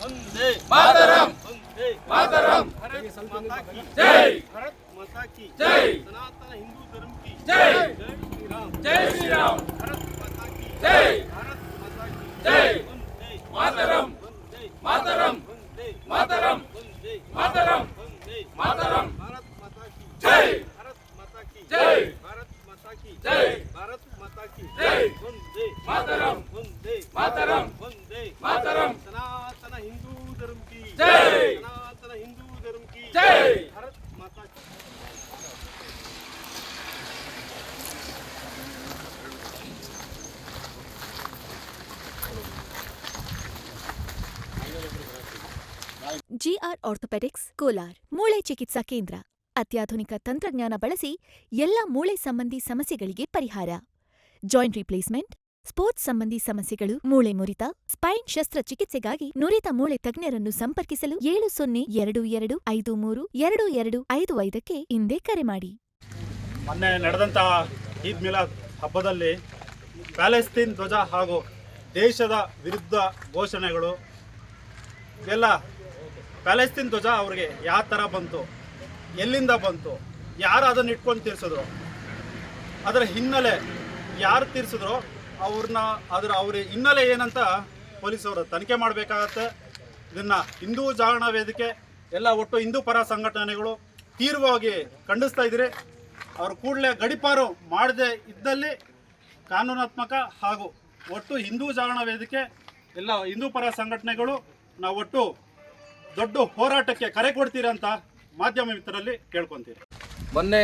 మాతరం మాతరం జై భారత్ మాతా కి జై సనాతన హిందూ ధర్మ కి జై జై శ్రీరామ్ భారత్ మాతా కి జై భారత్ మాతా కి జై మాతరం మాతరం మాతరం మాతరం మాతరం धर्म की जय सनातन हिंदू धर्म की जय भारत माता की ಜಿಆರ್ ಆರ್ಥೋಪೆಡಿಕ್ಸ್ ಕೋಲಾರ್ ಮೂಳೆ ಚಿಕಿತ್ಸಾ ಕೇಂದ್ರ ಅತ್ಯಾಧುನಿಕ ತಂತ್ರಜ್ಞಾನ ಬಳಸಿ ಎಲ್ಲ ಮೂಳೆ ಸಂಬಂಧಿ ಸಮಸ್ಯೆಗಳಿಗೆ ಪರಿಹಾರ ಜಾಯಿಂಟ್ ರಿಪ್ಲೇಸ್ಮೆಂಟ್ ಸ್ಪೋರ್ಟ್ಸ್ ಸಂಬಂಧಿ ಸಮಸ್ಯೆಗಳು, ಮೂಳೆ ಮುರಿತ, ಸ್ಪೈನ್ ಶಸ್ತ್ರಚಿಕಿತ್ಸೆಗಾಗಿ ನುರಿತ ಮೂಳೆ ತಜ್ಞರನ್ನು ಸಂಪರ್ಕಿಸಲು ಏಳು ಸೊನ್ನೆ ಎರಡು ಎರಡು ಐದು ಮೂರು ಎರಡು ಎರಡು ಐದು ಐದಕ್ಕೆ ಹಿಂದೆ ಕರೆ ಮಾಡಿ. ಮೊನ್ನೆ ನಡೆದಂತಹ ಈದ್ ಮಿಲಾದ್ ಹಬ್ಬದಲ್ಲಿ ಪ್ಯಾಲೆಸ್ತೀನ್ ಧ್ವಜ ಹಾಗೂ ದೇಶದ ವಿರುದ್ಧ ಘೋಷಣೆಗಳು, ಎಲ್ಲ ಪ್ಯಾಲೆಸ್ತೀನ್ ಧ್ವಜ ಅವ್ರಿಗೆ ಯಾವ ಥರ ಬಂತು, ಎಲ್ಲಿಂದ ಬಂತು, ಯಾರು ಅದನ್ನು ಇಟ್ಕೊಂಡು ತೀರಿಸಿದ್ರು, ಅದರ ಹಿನ್ನೆಲೆ ಯಾರು ತೀರ್ಸಿದ್ರು ಅವ್ರನ್ನ ಅದರ ಅವ್ರ ಹಿನ್ನೆಲೆ ಏನಂತ ಪೊಲೀಸವರು ತನಿಖೆ ಮಾಡಬೇಕಾಗತ್ತೆ. ಇದನ್ನು ಹಿಂದೂ ಜಾಗರಣ ವೇದಿಕೆ, ಎಲ್ಲ ಒಟ್ಟು ಹಿಂದೂ ಪರ ಸಂಘಟನೆಗಳು ತೀವ್ರವಾಗಿ ಖಂಡಿಸ್ತಾ ಇದ್ದೀರಿ. ಅವರು ಕೂಡಲೇ ಗಡಿಪಾರು ಮಾಡದೆ ಇದ್ದಲ್ಲಿ ಕಾನೂನಾತ್ಮಕ ಹಾಗೂ ಒಟ್ಟು ಹಿಂದೂ ಜಾಗರಣ ವೇದಿಕೆ, ಎಲ್ಲ ಹಿಂದೂ ಪರ ಸಂಘಟನೆಗಳು ನಾವು ಒಟ್ಟು ದೊಡ್ಡ ಹೋರಾಟಕ್ಕೆ ಕರೆ ಕೊಡ್ತೀರಿ ಅಂತ ಮಾಧ್ಯಮ ಮಿತ್ರರಲ್ಲಿ ಕೇಳ್ಕೊಂತೀರಿ. ಮೊನ್ನೆ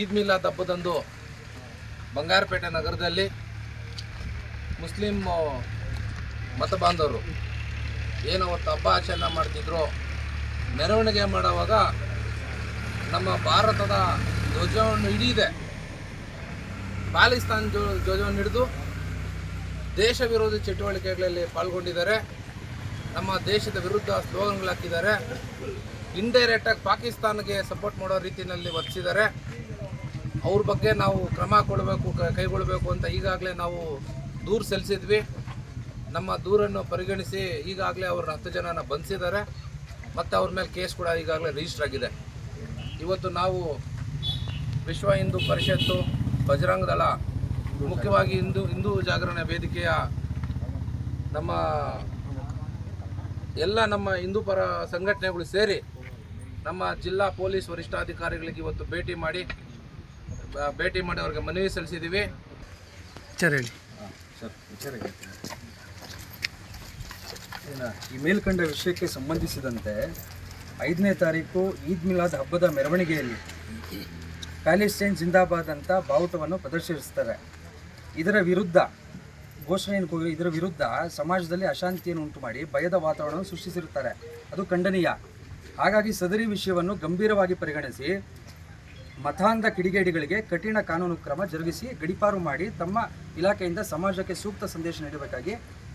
ಈದ್ ಮಿಲಾದ್ ಹಬ್ಬದಂದು ಬಂಗಾರಪೇಟೆ ನಗರದಲ್ಲಿ ಮುಸ್ಲಿಂ ಮತ ಬಾಂಧವರು ಏನು ಅವತ್ತು ಹಬ್ಬ ಆಚರಣೆ ಮಾಡ್ತಿದ್ರು. ಮೆರವಣಿಗೆ ಮಾಡುವಾಗ ನಮ್ಮ ಭಾರತದ ಧ್ವಜವನ್ನು ಹಿಡಿದೆ ಪಾಕಿಸ್ತಾನ ಧ್ವ- ಧ್ವಜವನ್ನು ಹಿಡಿದು ದೇಶ ವಿರೋಧಿ ಚಟುವಟಿಕೆಗಳಲ್ಲಿ ಪಾಲ್ಗೊಂಡಿದ್ದಾರೆ. ನಮ್ಮ ದೇಶದ ವಿರುದ್ಧ ಸ್ಲೋಗನ್ಗಳು ಹಾಕಿದ್ದಾರೆ. ಇಂಡೈರೆಕ್ಟಾಗಿ ಪಾಕಿಸ್ತಾನ್ಗೆ ಸಪೋರ್ಟ್ ಮಾಡೋ ರೀತಿಯಲ್ಲಿ ವರ್ತಿಸಿದ್ದಾರೆ. ಅವ್ರ ಬಗ್ಗೆ ನಾವು ಕ್ರಮ ಕೊಡಬೇಕು ಕೈಗೊಳ್ಳಬೇಕು ಅಂತ ಈಗಾಗಲೇ ನಾವು ದೂರು ಸಲ್ಲಿಸಿದ್ವಿ. ನಮ್ಮ ದೂರನ್ನು ಪರಿಗಣಿಸಿ ಈಗಾಗಲೇ ಅವ್ರನ್ನ ಹತ್ತು ಜನನ ಬಂಧಿಸಿದ್ದಾರೆ. ಮತ್ತು ಅವ್ರ ಮೇಲೆ ಕೇಸ್ ಕೂಡ ಈಗಾಗಲೇ ರಿಜಿಸ್ಟರ್ ಆಗಿದೆ. ಇವತ್ತು ನಾವು ವಿಶ್ವ ಹಿಂದೂ ಪರಿಷತ್ತು ಬಜರಂಗ ದಳ ಮುಖ್ಯವಾಗಿ ಹಿಂದೂ ಹಿಂದೂ ಜಾಗರಣ ವೇದಿಕೆಯ ನಮ್ಮ ಎಲ್ಲ ನಮ್ಮ ಹಿಂದೂ ಪರ ಸಂಘಟನೆಗಳು ಸೇರಿ ನಮ್ಮ ಜಿಲ್ಲಾ ಪೊಲೀಸ್ ವರಿಷ್ಠಾಧಿಕಾರಿಗಳಿಗೆ ಇವತ್ತು ಭೇಟಿ ಮಾಡಿ ಭೇಟಿ ಮಾಡಿ ಅವ್ರಿಗೆ ಮನವಿ ಸಲ್ಲಿಸಿದ್ದೀವಿ ಈ ಮೇಲ್ಕಂಡ ವಿಷಯಕ್ಕೆ ಸಂಬಂಧಿಸಿದಂತೆ ಐದನೇ ತಾರೀಕು ಈದ್ ಮಿಲಾದ್ ಹಬ್ಬದ ಮೆರವಣಿಗೆಯಲ್ಲಿ ಪ್ಯಾಲೆಸ್ಟೈನ್ ಜಿಂದಾಬಾದ್ ಅಂತ ಬಾವುಟವನ್ನು ಪ್ರದರ್ಶಿಸ್ತಾರೆ. ಇದರ ವಿರುದ್ಧ ಘೋಷಣೆಯನ್ನು ಕೂಗಿ ಇದರ ವಿರುದ್ಧ ಸಮಾಜದಲ್ಲಿ ಅಶಾಂತಿಯನ್ನು ಉಂಟು ಮಾಡಿ ಭಯದ ವಾತಾವರಣವನ್ನು ಸೃಷ್ಟಿಸಿರುತ್ತಾರೆ. ಅದು ಖಂಡನೀಯ. ಹಾಗಾಗಿ ಸದರಿ ವಿಷಯವನ್ನು ಗಂಭೀರವಾಗಿ ಪರಿಗಣಿಸಿ ಮತಾಂಧ ಕಿಡಿಗೇಡಿಗಳಿಗೆ ಕಠಿಣ ಕಾನೂನು ಕ್ರಮ ಜರುಗಿಸಿ ಗಡಿಪಾರು ಮಾಡಿ ತಮ್ಮ ಇಲಾಖೆಯಿಂದ ಸಮಾಜಕ್ಕೆ ಸೂಕ್ತ ಸಂದೇಶ ನೀಡಬೇಕಾಗಿ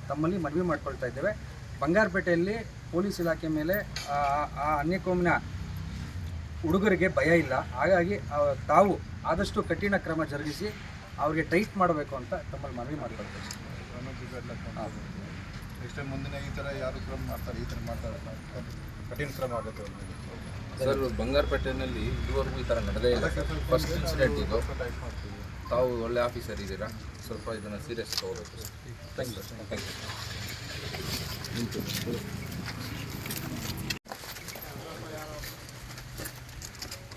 ತಮ್ಮಲ್ಲಿ ಮನವಿ ಮಾಡಿಕೊಳ್ತಾ ಇದ್ದೇವೆ. ಬಂಗಾರಪೇಟೆಯಲ್ಲಿ ಪೊಲೀಸ್ ಇಲಾಖೆ ಮೇಲೆ, ಆ ಅನ್ಯಕೋಮಿನ ಹುಡುಗರಿಗೆ ಭಯ ಇಲ್ಲ. ಹಾಗಾಗಿ ತಾವು ಆದಷ್ಟು ಕಠಿಣ ಕ್ರಮ ಜರುಗಿಸಿ ಅವರಿಗೆ ಟೈಟ್ ಮಾಡಬೇಕು ಅಂತ ತಮ್ಮಲ್ಲಿ ಮನವಿ ಮಾಡಿಕೊಳ್ತೇವೆ ಮುಂದಿನ ಈ ಥರ ಯಾರು ಕ್ರಮ ಮಾಡ್ತಾರೆ, ಈ ಥರ ಮಾಡ್ತಾರೆ ಕಠಿಣ ಕ್ರಮ ಆಗುತ್ತೆ ಸರ್, ಬಂಗಾರಪೇಟೆಯಲ್ಲಿ ಇದುವರೆಗೂ ಈ ಥರ ನಡೆದೇ ಇಲ್ಲ ಫಸ್ಟ್ ಇನ್ಸಿಡೆಂಟ್ ಇದು. ತಾವು ಒಳ್ಳೆ ಆಫೀಸರ್ ಇದ್ದೀರಾ? ಸ್ವಲ್ಪ ಇದನ್ನು ಸೀರಿಯಸ್ ತಗೋಬೇಕು ಥ್ಯಾಂಕ್ ಯು ಥ್ಯಾಂಕ್ ಯು